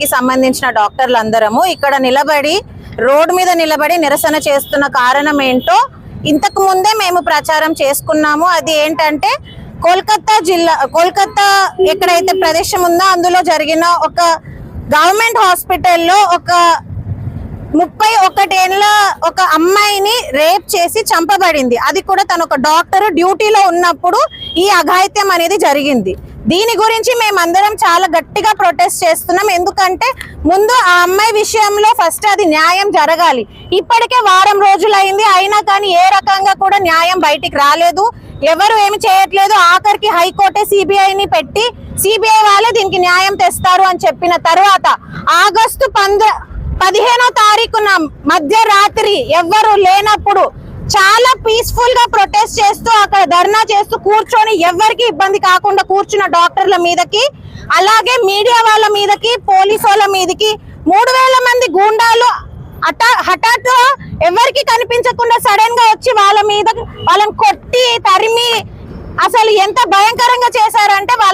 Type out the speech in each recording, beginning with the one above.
కి సంబంధించిన డాక్టర్లు అందరము ఇక్కడ నిలబడి రోడ్ మీద నిలబడి నిరసన చేస్తున్న కారణం ఏంటో ఇంతకు ముందే మేము ప్రచారం చేసుకున్నాము. అది ఏంటంటే కోల్కతా జిల్లా కోల్కతా ఎక్కడైతే ప్రదేశం ఉందో అందులో జరిగిన ఒక గవర్నమెంట్ హాస్పిటల్లో ఒక ముప్పై ఒకటేళ్ళ ఒక అమ్మాయిని రేప్ చేసి చంపబడింది. అది కూడా తను ఒక డాక్టర్ డ్యూటీలో ఉన్నప్పుడు ఈ అఘాయిత్యం అనేది జరిగింది. దీని గురించి మేమందరం చాలా గట్టిగా ప్రొటెస్ట్ చేస్తున్నాం. ఎందుకంటే ముందు ఆ అమ్మాయి విషయంలో ఫస్ట్ అది న్యాయం జరగాలి. ఇప్పటికే వారం రోజులైంది. అయినా కానీ ఏ రకంగా కూడా న్యాయం బయటికి రాలేదు. ఎవరు ఏమి చేయట్లేదు. ఆఖరికి హైకోర్టే సిబిఐని పెట్టి సిబిఐ వాళ్ళే దీనికి న్యాయం తెస్తారు అని చెప్పిన తర్వాత ఆగస్టు పంద పదిహేనో తారీఖున మధ్యరాత్రి ఎవ్వరు లేనప్పుడు చాలా పీస్ఫుల్గా ప్రొటెస్ట్ చేస్తూ అక్కడ ధర్నా చేస్తూ కూర్చొని ఎవరికి ఇబ్బంది కాకుండా కూర్చున్న డాక్టర్ల మీదకి అలాగే మీడియా వాళ్ళ మీదకి పోలీస్ వాళ్ళ మీదకి మూడు వేల మంది గూండాలు హఠా హఠాత్తుగా ఎవరికి కనిపించకుండా సడన్గా వచ్చి వాళ్ళ మీద వాళ్ళని కొట్టి తరిమి అసలు ఎంత భయంకరంగా చే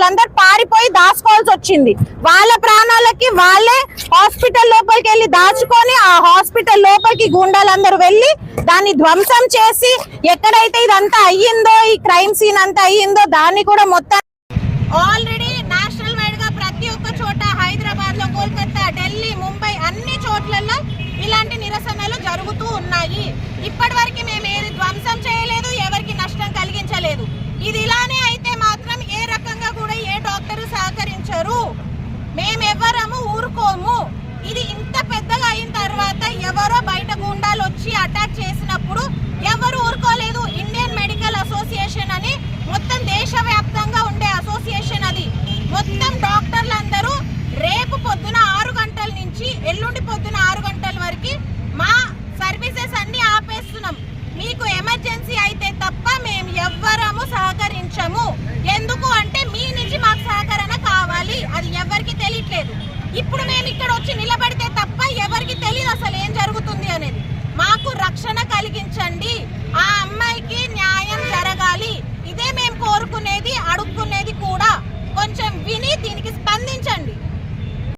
వాళ్ళందరూ పారిపోయి దాచుకోవాల్సి వచ్చింది. వాళ్ళ ప్రాణాలకి వాళ్ళే హాస్పిటల్ లోపలికి వెళ్ళి దాచుకొని ఆ హాస్పిటల్ లోపలికి గుండాలందరూ వెళ్ళి దాన్ని ధ్వంసం చేసి ఎక్కడైతే ఇదంతా అయ్యిందో ఈ క్రైమ్ సీన్ అంతా అయ్యిందో దాన్ని కూడా మొత్తం ఆల్రెడీ నేషనల్ వైడ్గా ప్రతి ఒక్క చోట హైదరాబాద్లో కోల్కతా ఢిల్లీ ముంబై అన్ని చోట్లలో ఇలాంటి నిరసనలు జరుగుతూ ఉన్నాయి. ఇప్పటి ఇక్కడ వచ్చి నిలబడితే తప్ప ఎవరికి తెలియదు అసలు ఏం జరుగుతుంది అనేది. మాకు రక్షణ